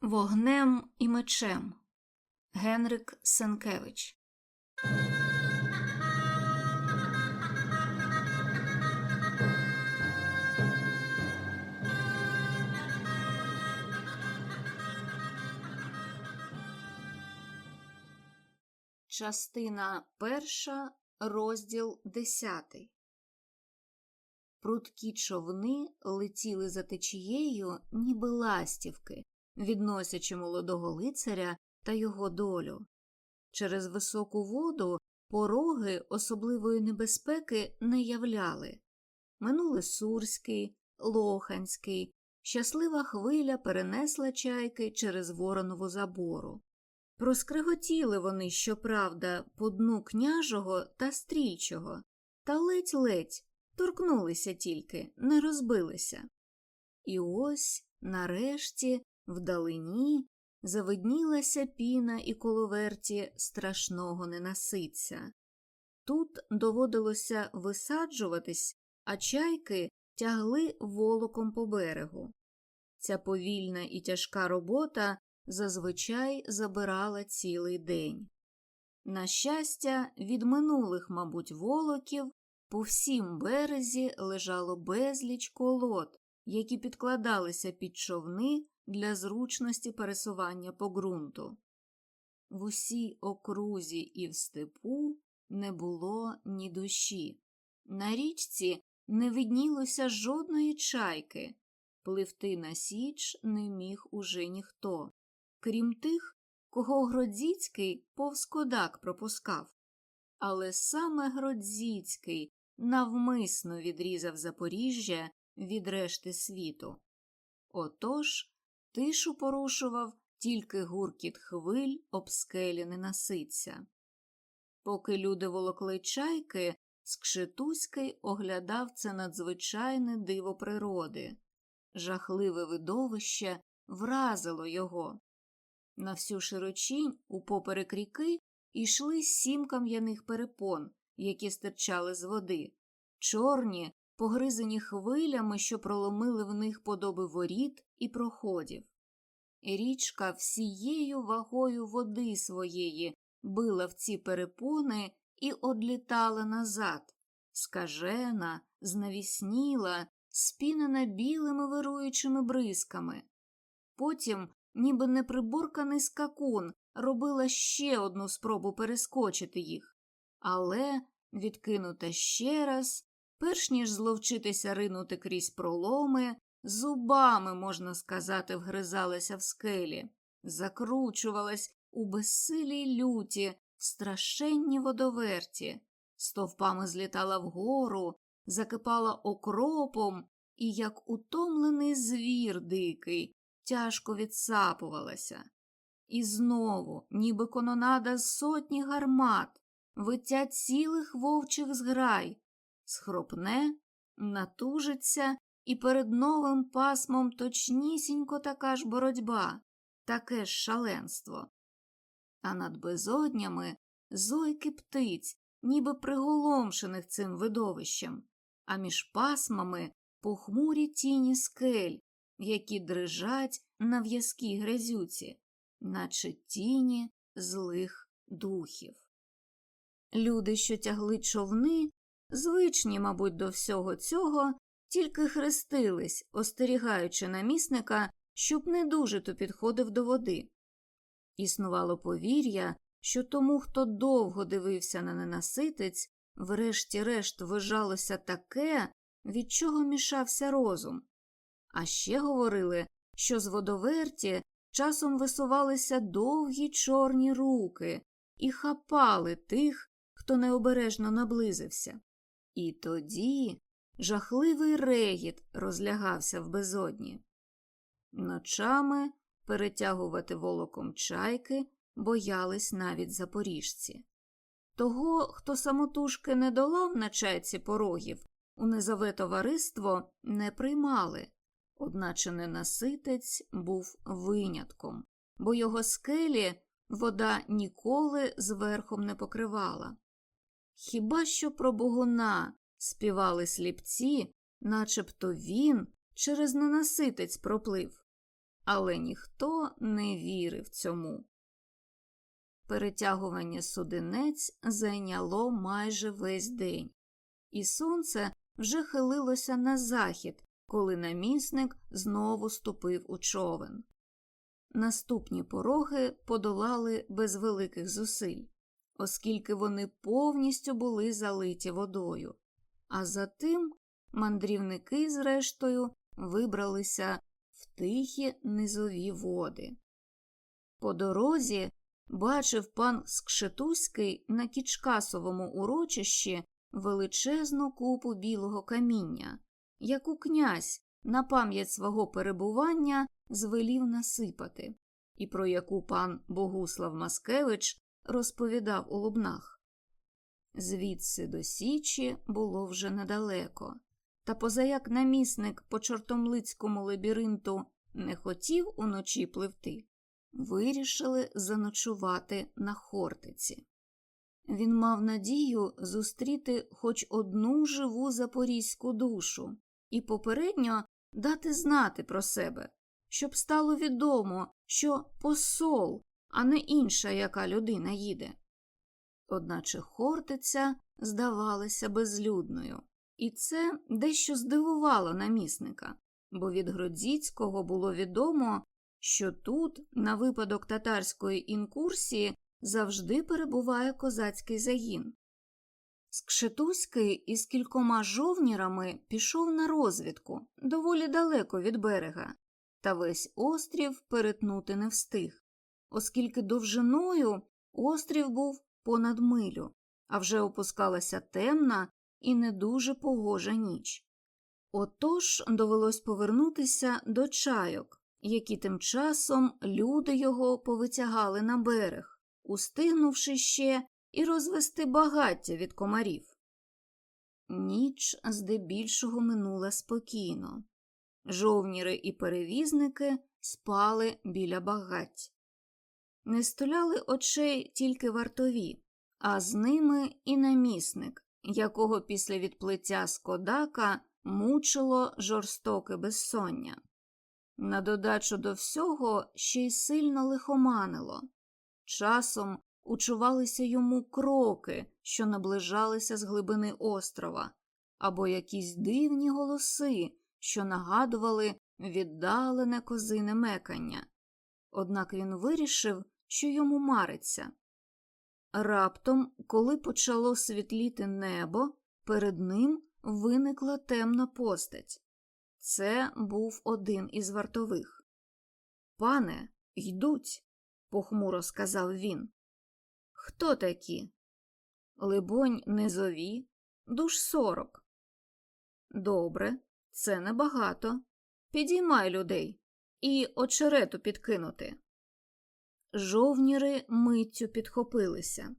Вогнем і мечем. Генрик Сенкевич. Частина перша, розділ десятий. Прудкі човни летіли за течією, ніби ластівки, відносячи молодого лицаря та його долю. Через високу воду пороги особливої небезпеки не являли. Минули Сурський, Лоханський, щаслива хвиля перенесла чайки через воронову забору. Проскриготіли вони, щоправда, по дну княжого та стрільчого, та ледь-ледь торкнулися тільки, не розбилися. І ось, нарешті, вдалині завиднілася піна і коловерті страшного ненаситця. Тут доводилося висаджуватись, а чайки тягли волоком по берегу. Ця повільна і тяжка робота зазвичай забирала цілий день. На щастя, від минулих, мабуть, волоків по всім березі лежало безліч колод, які підкладалися під човни для зручності пересування по ґрунту. В усій окрузі і в степу не було ні душі. На річці не виднілося жодної чайки, пливти на січ не міг уже ніхто, крім тих, кого Гродзіцький повз кодак пропускав. Але саме Гродзіцький навмисно відрізав Запоріжжя від решти світу. Отож тишу порушував тільки гуркіт хвиль об скелі ненаситься. Поки люди волокли чайки, Скшетуський оглядав це надзвичайне диво природи. Жахливе видовище вразило його. На всю широчінь упоперек ріки йшли сім кам'яних перепон, які стирчали з води, чорні, погризані хвилями, що проломили в них подоби воріт і проходів. Річка всією вагою води своєї била в ці перепони і одлітала назад, скажена, знавісніла, спінена білими вируючими бризками. Потім, ніби неприборканий скакун, робила ще одну спробу перескочити їх, але, відкинута ще раз, перш ніж зловчитися ринути крізь проломи, зубами, можна сказати, вгризалася в скелі, закручувалась у безсилій люті, страшенні водоверті, стовпами злітала вгору, закипала окропом і, як утомлений звір дикий, тяжко відсапувалася. І знову, ніби кононада з сотні гармат, виття цілих вовчих зграй, схропне, натужиться, і перед новим пасмом точнісінько така ж боротьба, таке ж шаленство. А над безоднями зойки птиць, ніби приголомшених цим видовищем, а між пасмами похмурі тіні скель, які дрижать на в'язкій грязюці, наче тіні злих духів. Люди, що тягли човни, звичні, мабуть, до всього цього, тільки хрестились, остерігаючи намісника, щоб не дуже то підходив до води. Існувало повір'я, що тому, хто довго дивився на ненаситець, врешті-решт вижалося таке, від чого мішався розум. А ще говорили, що з водоверті часом висувалися довгі чорні руки і хапали тих, хто необережно наблизився. І тоді жахливий регіт розлягався в безодні. Ночами перетягувати волоком чайки боялись навіть запоріжці. Того, хто самотужки не долав на чайці порогів, у низове товариство не приймали, одначе ненаситець був винятком, бо його скелі вода ніколи зверхом не покривала. Хіба що про богуна співали сліпці, начебто він через ненаситець проплив. але ніхто не вірив цьому. Перетягування суденець зайняло майже весь день, і сонце вже хилилося на захід, коли намісник знову ступив у човен. Наступні пороги подолали без великих зусиль, оскільки вони повністю були залиті водою, а затим мандрівники, зрештою, вибралися в тихі низові води. По дорозі бачив пан Скшетуський на Кічкасовому урочищі величезну купу білого каміння, яку князь на пам'ять свого перебування звелів насипати, і про яку пан Богуслав Маскевич розповідав у Лубнах. Звідси до Січі було вже недалеко, та позаяк намісник по чортомлицькому лабіринту не хотів уночі пливти, вирішили заночувати на Хортиці. Він мав надію зустріти хоч одну живу запорізьку душу і попередньо дати знати про себе, щоб стало відомо, що посол, а не інша яка людина їде. Одначе Хортиця здавалася безлюдною, і це дещо здивувало намісника, бо від Гродзіцького було відомо, що тут, на випадок татарської інкурсії, завжди перебуває козацький загін. Скшетуський із кількома жовнірами пішов на розвідку доволі далеко від берега, та весь острів перетнути не встиг, оскільки довжиною острів був понад милю, а вже опускалася темна і не дуже погожа ніч. Отож довелось повернутися до чайок, які тим часом люди його повитягали на берег, устигнувши ще і розвести багаття від комарів. Ніч здебільшого минула спокійно. Жовніри і перевізники спали біля багать. Не столяли очей тільки вартові, а з ними і намісник, якого після відплиття з Кодака мучило жорстоке безсоння. На додачу до всього ще й сильно лихоманило. Часом учувалися йому кроки, що наближалися з глибини острова, або якісь дивні голоси, що нагадували віддалене козине мекання. Однак він вирішив, що йому мариться. Раптом, коли почало світліти небо, перед ним виникла темна постать. Це був один із вартових. Пане, йдуть, похмуро сказав він. Хто такі? Либонь, низові, душ сорок. Добре, це небагато. Підіймай людей і очерету підкинути. Жовніри миттю підхопилися.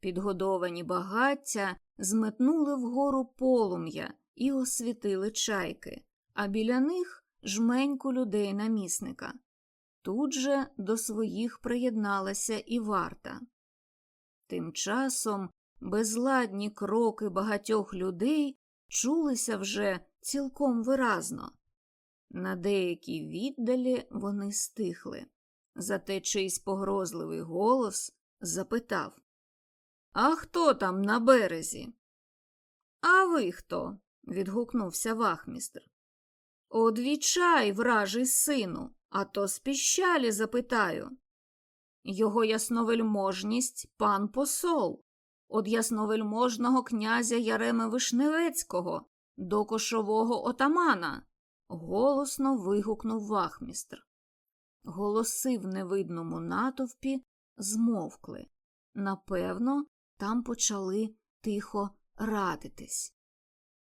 Підгодовані багаття зметнули вгору полум'я і освітили чайки, а біля них жменьку людей намісника. Тут же до своїх приєдналася і варта. Тим часом безладні кроки багатьох людей чулися вже цілком виразно. На деякій віддалі вони стихли. Зате чийсь погрозливий голос запитав А хто там на березі? А ви хто? відгукнувся вахмістр. Одвічай, вражий сину, а то з піщалі запитаю. Його ясновельможність пан посол, од ясновельможного князя Яреми Вишневецького до кошового отамана, голосно вигукнув вахмістр. Голоси в невидному натовпі змовкли. Напевно, там почали тихо радитись.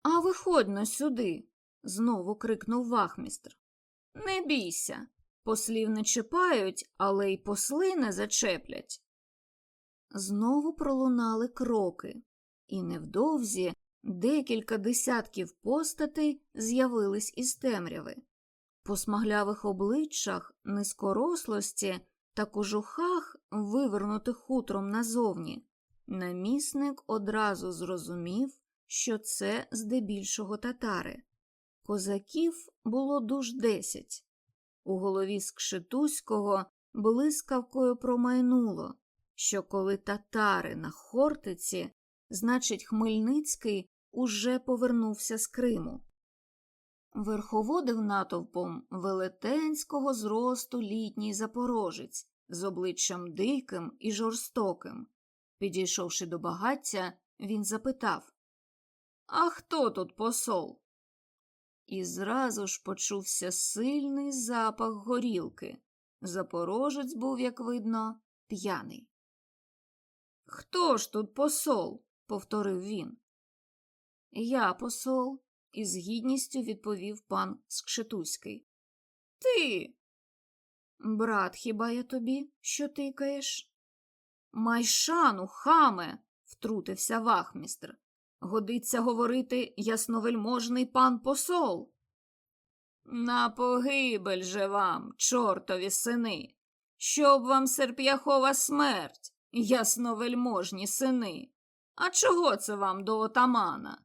А виходь на сюди, знову крикнув вахмістр. Не бійся, послів не чіпають, але й посли не зачеплять. Знову пролунали кроки, і невдовзі декілька десятків постатей з'явились із темряви. По смаглявих обличчях, низькорослості та кожухах, вивернутих хутром назовні, намісник одразу зрозумів, що це здебільшого татари. Козаків було дуж десять. У голові Скшетуського блискавкою промайнуло, що коли татари на Хортиці, значить, Хмельницький уже повернувся з Криму. Верховодив натовпом велетенського зросту літній запорожець з обличчям диким і жорстоким. Підійшовши до багаття, він запитав А хто тут посол? І зразу ж почувся сильний запах горілки. Запорожець був, як видно, п'яний. Хто ж тут посол? повторив він. Я посол, із гідністю відповів пан Скшетуський. Ти. Брат, хіба я тобі, що тикаєш? Майшану, хаме, втрутився вахмістр. Годиться говорити ясновельможний пан посол. На погибель же вам, чортові сини, щоб вам серп'яхова смерть, ясновельможні сини. А чого це вам до отамана?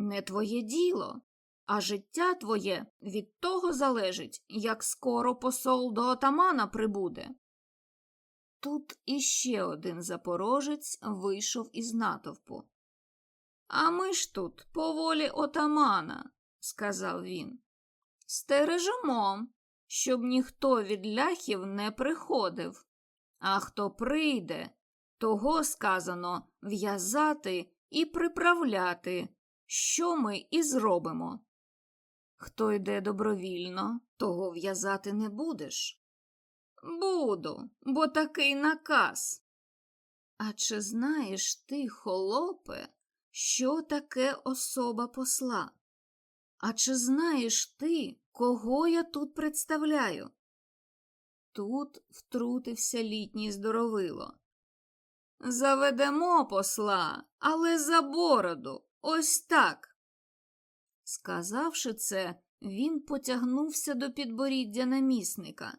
Не твоє діло, а життя твоє від того залежить, як скоро посол до отамана прибуде. Тут іще один запорожець вийшов із натовпу. А ми ж тут по волі отамана, сказав він. Стережемо, щоб ніхто від ляхів не приходив. А хто прийде, того сказано в'язати і приправляти, що ми і зробимо. Хто йде добровільно, того в'язати не будеш. Буду, бо такий наказ. А чи знаєш ти, холопе, що таке особа посла? А чи знаєш ти, кого я тут представляю? Тут втрутився літній здоровило. Заведемо посла, але за бороду, ось так. Сказавши це, він потягнувся до підборіддя намісника,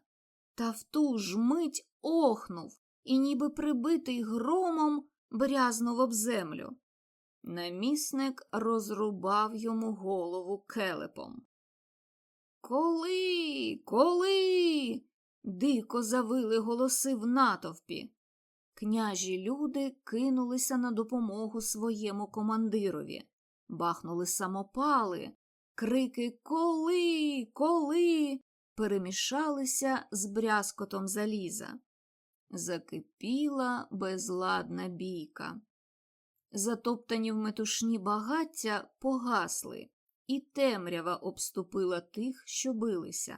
та в ту ж мить охнув і, ніби прибитий громом, брязнув об землю. Намісник розрубав йому голову келепом. Коли, коли? дико завили голоси в натовпі. Княжі люди кинулися на допомогу своєму командирові, бахнули самопали, крики Коли, коли перемішалися з брязкотом заліза. Закипіла безладна бійка. Затоптані в метушні багаття погасли, і темрява обступила тих, що билися.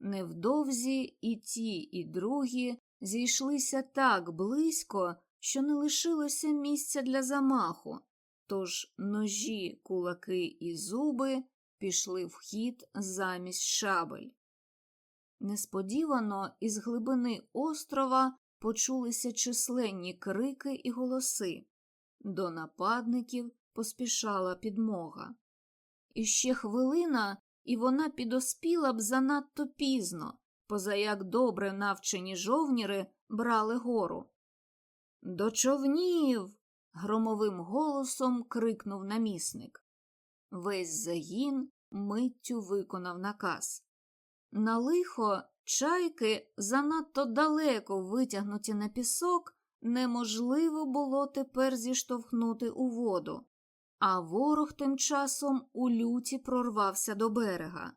Невдовзі і ті, і другі зійшлися так близько, що не лишилося місця для замаху, тож ножі, кулаки і зуби пішли в хід замість шабель. Несподівано із глибини острова почулися численні крики і голоси. До нападників поспішала підмога. Іще хвилина, і вона підоспіла б занадто пізно, позаяк добре навчені жовніри брали гору. До човнів. громовим голосом крикнув намісник. Весь загін миттю виконав наказ. На лихо чайки занадто далеко витягнуті на пісок, неможливо було тепер зіштовхнути у воду, а ворог тим часом у люті прорвався до берега.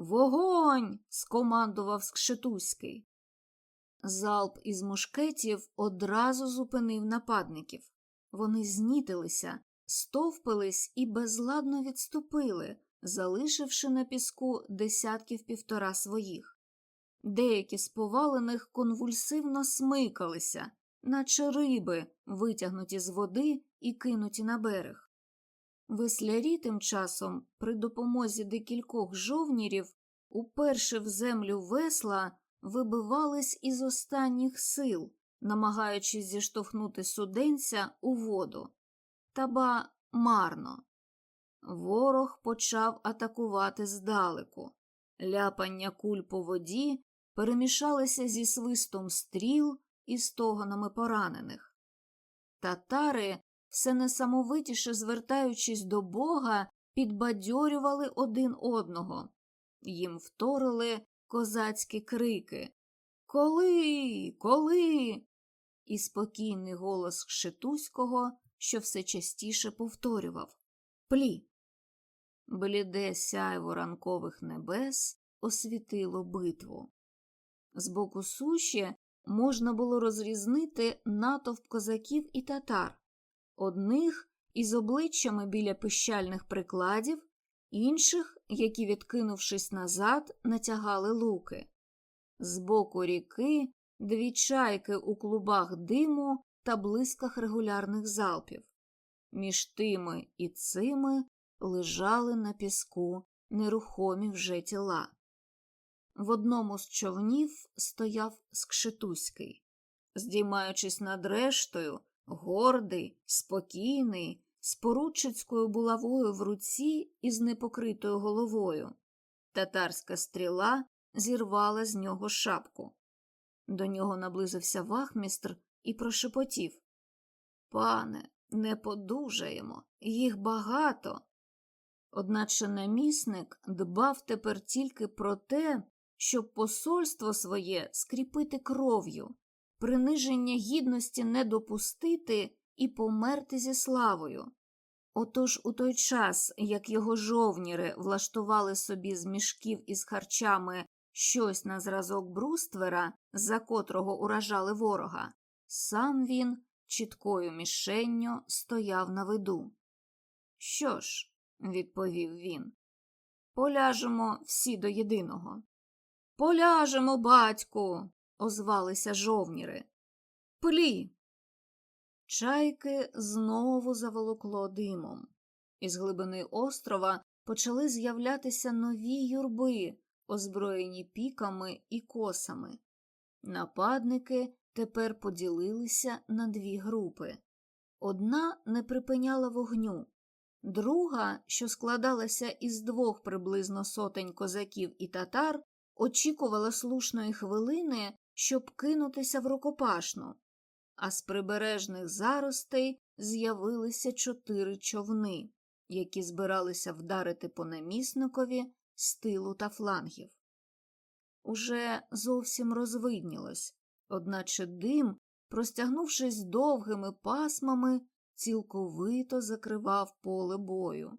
Вогонь. скомандував Скшетуський. Залп із мушкетів одразу зупинив нападників. Вони знітилися, стовпились і безладно відступили, залишивши на піску десятків півтора своїх. Деякі з повалених конвульсивно смикалися, наче риби, витягнуті з води і кинуті на берег. Веслярі тим часом, при допомозі декількох жовнірів, уперше в землю весла вибивались із останніх сил, намагаючись зіштовхнути суденця у воду. Та ба марно. Ворог почав атакувати здалеку. Ляпання куль по воді перемішалися зі свистом стріл і стогонами поранених. Татари все несамовитіше звертаючись до Бога, підбадьорювали один одного. Їм вторили козацькі крики Коли, коли? І спокійний голос Шетуського, що все частіше повторював Плі. Бліде сяйво ранкових небес освітило битву. З боку суші можна було розрізнити натовп козаків і татар, одних із обличчями біля пищальних прикладів, інших, які, відкинувшись назад, натягали луки. З боку ріки дві чайки у клубах диму та блисках регулярних залпів. Між тими і цими лежали на піску нерухомі вже тіла. В одному з човнів стояв Скшетуський, здіймаючись над рештою, гордий, спокійний, з поручицькою булавою в руці і з непокритою головою. Татарська стріла зірвала з нього шапку. До нього наблизився вахмістр і прошепотів Пане, не подужаємо, їх багато. Одначе намісник дбав тепер тільки про те, щоб посольство своє скріпити кров'ю, приниження гідності не допустити і померти зі славою. Отож у той час, як його жовніри влаштували собі з мішків із харчами щось на зразок бруствера, за котрого уражали ворога, сам він чіткою мішенню стояв на виду. Що ж, відповів він, поляжемо всі до єдиного. Поляжемо, батьку, озвалися жовніри. Плі. Чайки знову заволокло димом. Із глибини острова почали з'являтися нові юрби, озброєні піками і косами. Нападники тепер поділилися на дві групи. Одна не припиняла вогню, друга, що складалася із двох приблизно сотень козаків і татар, очікувала слушної хвилини, щоб кинутися в рукопашну, а з прибережних заростей з'явилися чотири човни, які збиралися вдарити по намісникові з тилу та флангів. Уже зовсім розвиднілось, одначе дим, простягнувшись довгими пасмами, цілковито закривав поле бою.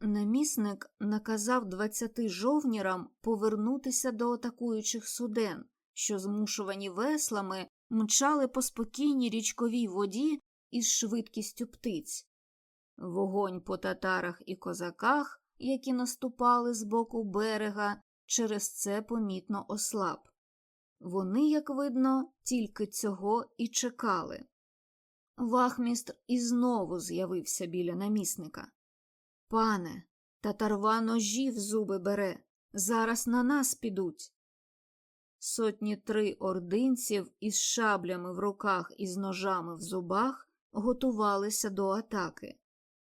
Намісник наказав двадцяти жовнірам повернутися до атакуючих суден, що, змушувані веслами, мчали по спокійній річковій воді із швидкістю птиць. Вогонь по татарах і козаках, які наступали з боку берега, через це помітно ослаб. Вони, як видно, тільки цього і чекали. Вахмістр і знову з'явився біля намісника. Пане, татарва ножі в зуби бере, зараз на нас підуть. Сотні три ординців із шаблями в руках і з ножами в зубах готувалися до атаки.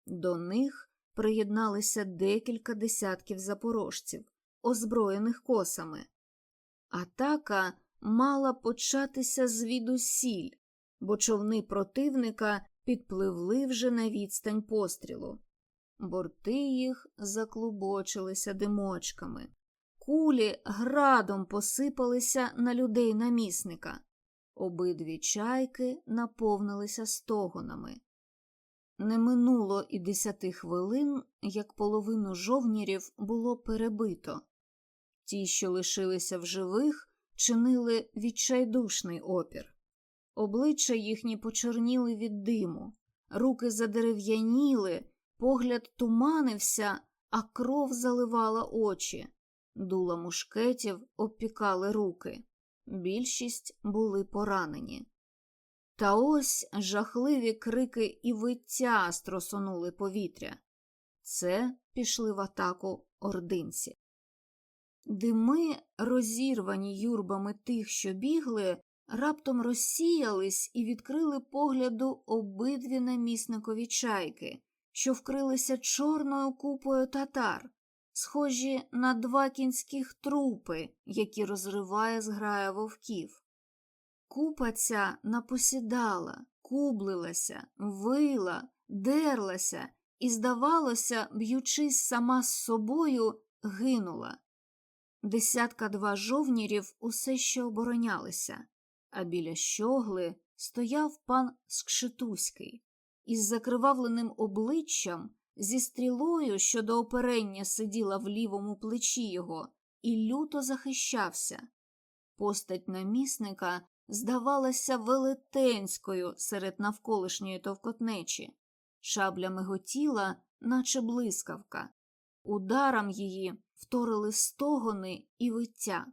До них приєдналися декілька десятків запорожців, озброєних косами. Атака мала початися звідусіль, бо човни противника підпливли вже на відстань пострілу. Борти їх заклубочилися димочками, кулі градом посипалися на людей намісника. Обидві чайки наповнилися стогонами. Не минуло і десяти хвилин, як половину жовнірів було перебито. Ті, що лишилися в живих, чинили відчайдушний опір. Обличчя їхні почорніли від диму, руки задерев'яніли. Погляд туманився, а кров заливала очі. Дула мушкетів обпікали руки. Більшість були поранені. Та ось жахливі крики і виття стросонули повітря. Це пішли в атаку ординці. Дими, розірвані юрбами тих, що бігли, раптом розсіялись і відкрили погляду обидві намісникові чайки що вкрилися чорною купою татар, схожі на два кінських трупи, які розриває зграя вовків. Купа ця напосідала, кублилася, вила, дерлася і, здавалося, б'ючись сама з собою, гинула. Десятка два жовнірів усе ще оборонялися, а біля щогли стояв пан Скшетуський із закривавленим обличчям, зі стрілою, що до оперення сиділа в лівому плечі його, і люто захищався. Постать намісника здавалася велетенською серед навколишньої товкотнечі, шабля миготіла, наче блискавка. Ударам її вторили стогони і виття.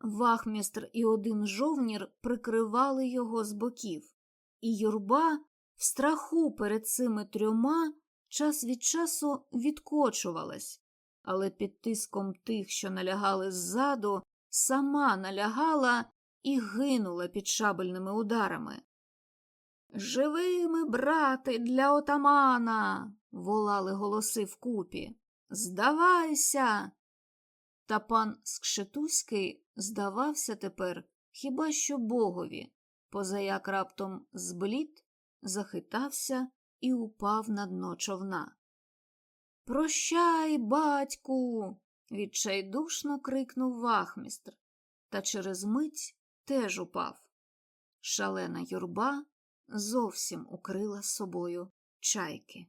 Вахмістр і один жовнір прикривали його з боків, і юрба в страху перед цими трьома час від часу відкочувалась, але під тиском тих, що налягали ззаду, сама налягала і гинула під шабельними ударами. Живими, брати, для отамана. волали голоси вкупі. Здавайся. Та пан Скшетуський здавався тепер хіба що богові, позаяк раптом зблід, захитався і упав на дно човна. Прощай, батьку. відчайдушно крикнув вахмістр, та через мить теж упав. Шалена юрба зовсім укрила собою чайки.